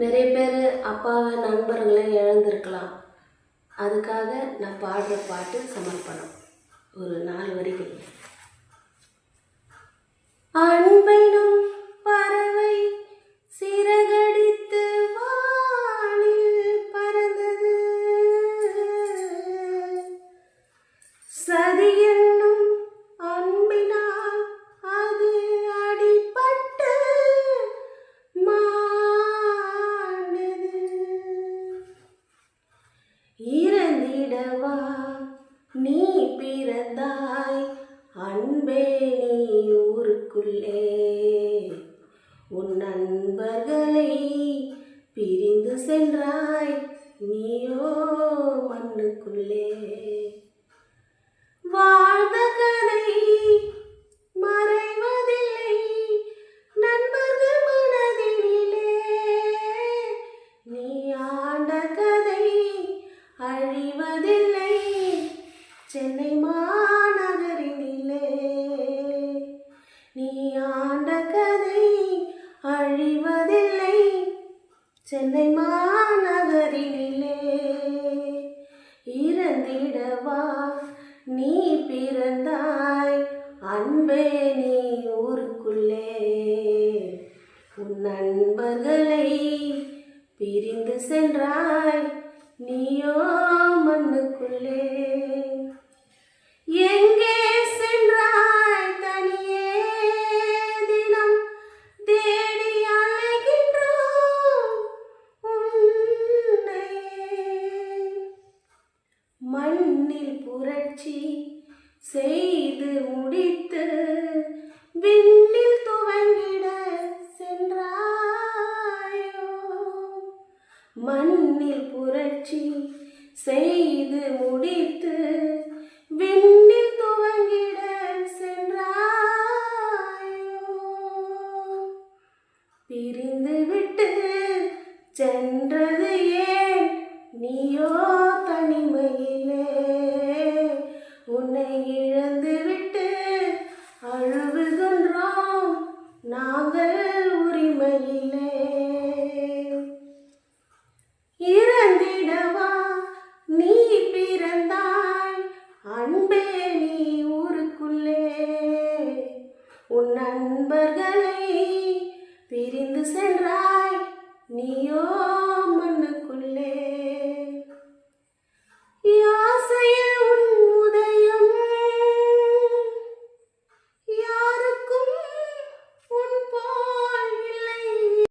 நிறைய பேர் அப்பாவை நண்பர்களை இழந்திருக்கலாம். அதுக்காக நான் பாடுற பாட்டு சமர்ப்பணம். ஒரு நாலு வரிகள் பிறந்தாய். அன்பே நீ ஊருக்குள்ளே உன் நண்பர்களை பிரிந்து சென்றாய். நீயோ மண்ணுக்குள்ளே. சென்னை மாநகரினிலே. நீ ஆண்ட கதை அழிவதில்லை. சென்னை மாநகரினிலே. இறந்திடவா நீ பிறந்தாய்? அன்பே நீ ஊருக்குள்ளே. உன் நண்பர்களை பிரிந்து சென்றாய். நீயோ மண்ணுக்குள்ளே புரட்சி செய்து முடித்து விண்ணில் துவங்கிட சென்றாயோ? மண்ணில் புரட்சி செய்து முடித்து விண்ணில் துவங்கிட சென்றாயோ? பிரிந்து விட்டு சென்றது ஏன்? நீயோ தனிமை நாங்கள் உரிமையிலே. இறந்திடவா நீ பிறந்தாய் அன்பே நீ ஊருக்குள்ளே. உன் நண்பர்களை பிரிந்து சென்றாய் நீயோ